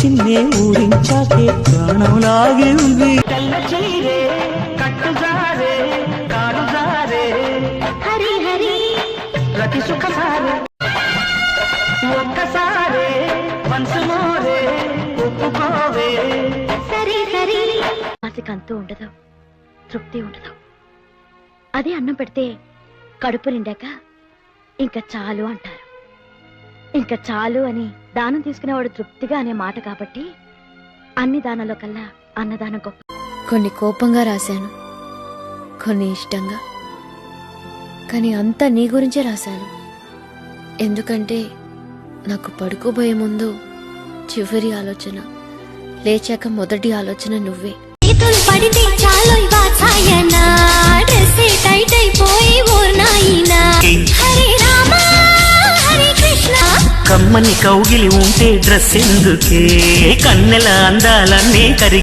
చిన్నే ఊరించాకే ప్రాణం లాగి ఉంది. తెల్ల చీరే కారుజారే హరి హరి. ప్రతి సుఖసారే ఒక్కసారే మనసు మోరే ఒప్పుకోవే. సరి సరి. ఆశకి అంతూ ఉండదు తృప్తి ఉండదు. అదే అన్నం పెడితే కడుపు నిండాక ఇంకా చాలు అంటారు. ఇంకా చాలు అని దానం తీసుకునేవాడు తృప్తిగా అనే మాట కాబట్టి అన్ని దానాల్లో కల్లా అన్నదానం గొప్ప. కొన్ని కోపంగా రాశాను కొన్ని ఇష్టంగా. కానీ అంతా నీ గురించే రాశాను. ఎందుకంటే నాకు పడుకోబోయే ముందు చివరి ఆలోచన లేచాక మొదటి ఆలోచన నువ్వే. పడితే చాలు కమ్మని కౌగిలి ఉంటే డ్రెస్ ఎందుకే? కన్నెల అందాలన్నీ కరిగి